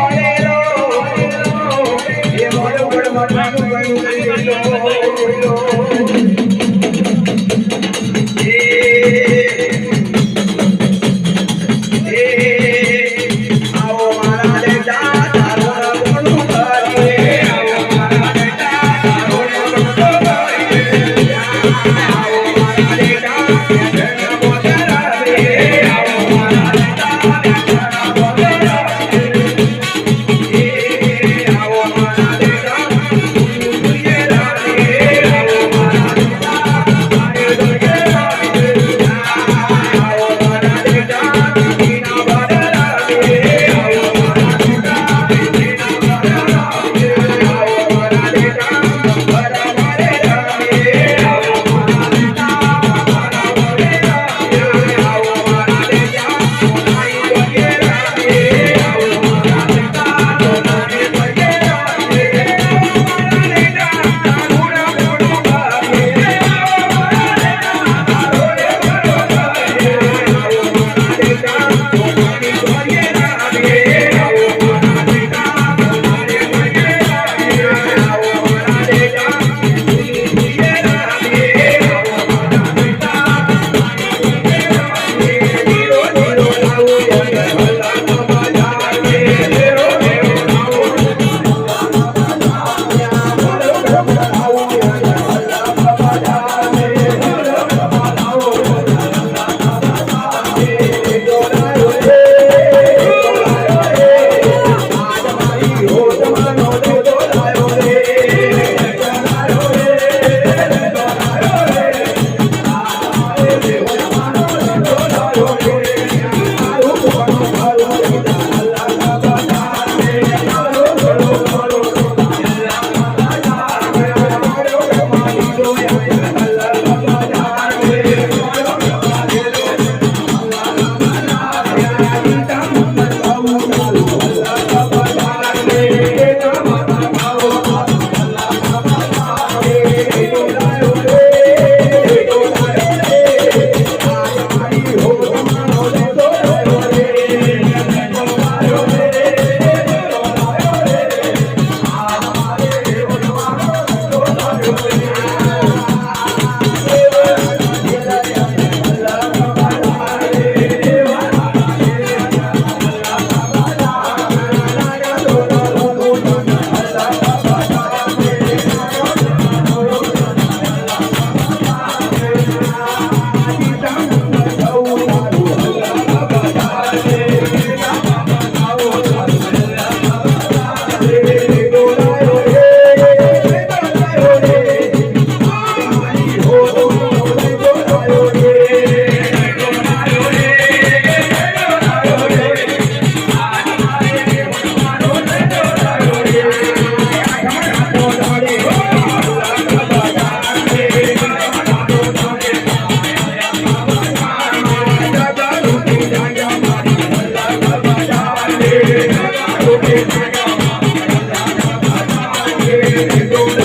આવો Música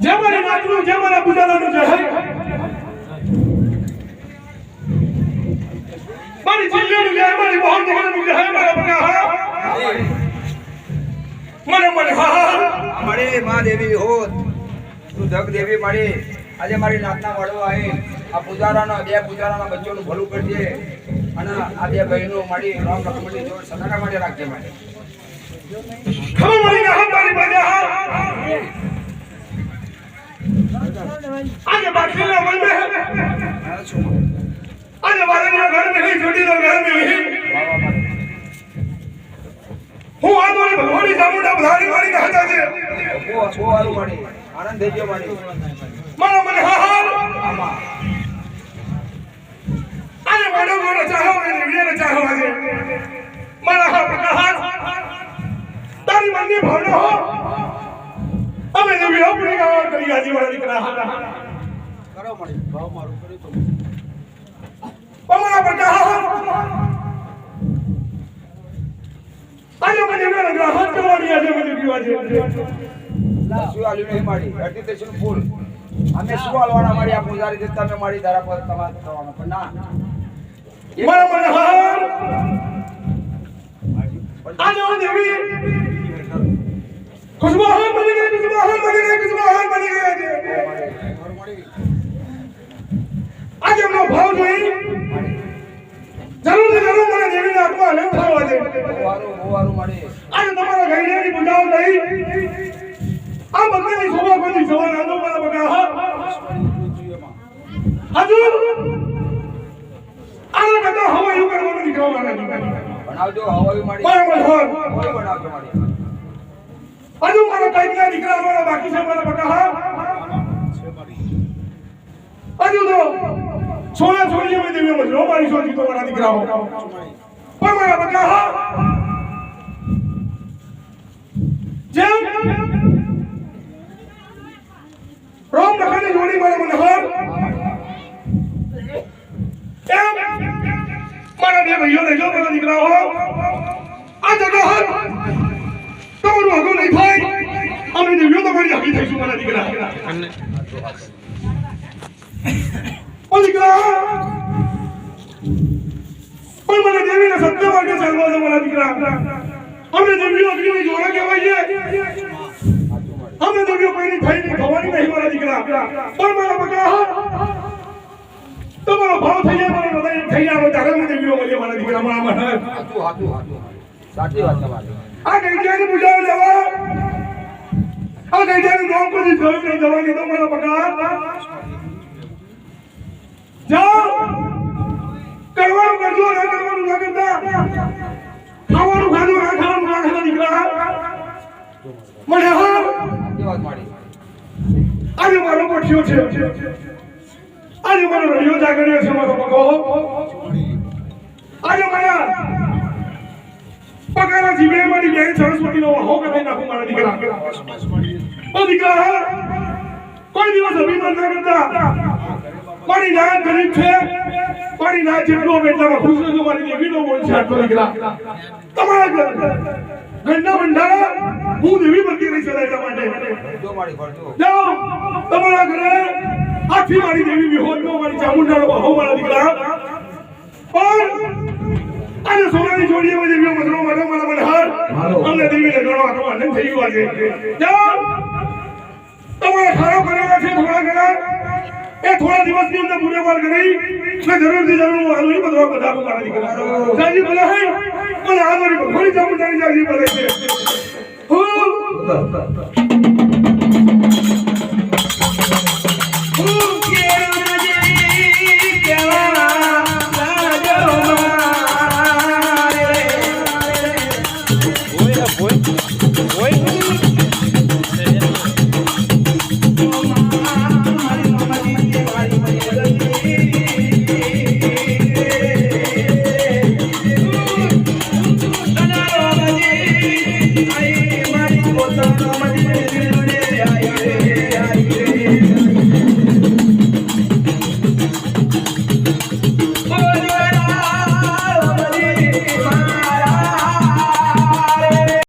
જે મારી નાતનું જે મારા બુજારાનું જે હે મારી જિલ્લાનું જે મારી બહોર બહોરનું જે મારા બકા હા મને મને હા હા માં દેવી હોત તું દેવી મળી. આજે મારી નાતના વાળો આવી. આ પૂજારાનો, બે પૂજારાના બચ્ચોનું ભલું કરજે. અને આ બે બહેનો મળી રામ લક્ષ્મણની જોડ સદાકા માટે રાખજે મારી. ખબર મળી ના મારી હા આજે બાકીના મન મે આ શું આજે વાળાના ઘર મે નહીં છોડીનો ઘર મે નહીં હું આ મારી ભગવાનની ચામુંડા બધાની મારી હતા છે ઓ બહુ સારું માડી આનંદ થઈ મારી મને મને હા હા. આજે મારો ગોળો ચાહો અને દિવ્યને ચાહો આજે મારા હા બકા તારી મનની ભાવના હો. અમે દિવ્ય પૂરી ગાવા કરી આજે મારા દીકરા. હા કરો મળી. ભાવ મારું કર્યું તો. બકા હા. આજે મને દિવ્યને હાથ કરવાની આજે મને પીવા છે. શું આલ્યું નહીં મારી? અડધી ફૂલ. અમે શું હાલવાના મારી? આ પૂજારી જે તમે મારી ધારા પર તમારે કરવાના પણ ના. મારા મને હા. આજે હું દેવી. ખુશબુ હા બની ગઈ ખુશબુ બની ગઈ ખુશબુ બની ગઈ. આજે એમનો ભાવ જોઈ જરૂર ને જરૂર મને દેવીને આપવા અલગ થવા દે. આજે તમારા ગઈડિયાની બુજાવ લઈ આ બધાની શોભા બધી જવા નાનો મારા બગા હજુ? આના કરતા હવા એવું કરવાનું નીકળવા મારા બનાવજો હવાઈ મારી. બરાબર બનાવજો મારી. હજુ મારા કઈકના દીકરા મારા બાકી છે મારા બકા, હા? હજુ તો સોના છોડી મેં દેવી મજો મારી સોજી તો મારા દીકરાઓ. પણ મારા બકા, હા? જેમ રોમ લખાની જોડી મારા મનોહર એમ મારા બે ભાઈઓ રહેજો, મારા દીકરાઓ આ જગા દિવ્યો તમારી થઈશું મારા દીકરા. ઓ દીકરા! પણ મને દેવીને સત્ય માર્ગે ચાલવા દો મારા દીકરા. અમે દેવીઓ અગ્નિની જોડા કહેવાય છે અમે દેવીઓ કોઈની થઈ નહીં નહીં મારા દીકરા. પણ મારા બકરા તમારો ભાવ થઈ જાય મારો હૃદય થઈ જાય. ત્યારે અમે દેવીઓ મળીએ મારા દીકરા મારા સાચી વાત તમારી. આ આ ગઈડિયાનું નામ કોઈ જોયું નહીં જવાની તો કરવાનું કરજો, ના કરવાનું, ના કરતા. ખાવાનું ખાધું, ના ખાવાનું, ના પઠ્યો છે. આજે મારો રડિયો જાગર્યો છે, મારો પગો. આજે મારા પગારા જીવે મારી બેન સરસ્વતીનો વહો કરી નાખું, મારા દીકરા ઓ દીકરા કોઈ દિવસ અભિમાન ના કરતા. ગરીબ છે. મારી નાત જેટલો એટલામાં ખુશ રહેજો મારી દેવીનો બોલ છે આટલો દીકરા. તમારા ભંડારા હું દેવી બનતી રહી એટલા માટે. જાઓ તમારા ઘરે આથી મારી દેવી વિહોદનો મારી ચામુંડાનો બહુ મારા દીકરા. પણ આજે સોનાની જોડીએ દેવીઓ મધરો મારો મારા મને હાર. અમને દેવીને ગણો આટલો આનંદ થઈ ગયો આજે. જાઓ તમારા ખારો બનેલા છે થોડા ઘણા. એ થોડા દિવસની અંદર પૂરેવાર કરી મેં જરૂરથી જરૂર આદરી બધવા બધા મારા દીકરા જાજી ભલે હે, પણ મારી ભગવાન ચામુંડાની જાજી ભલે છે. હું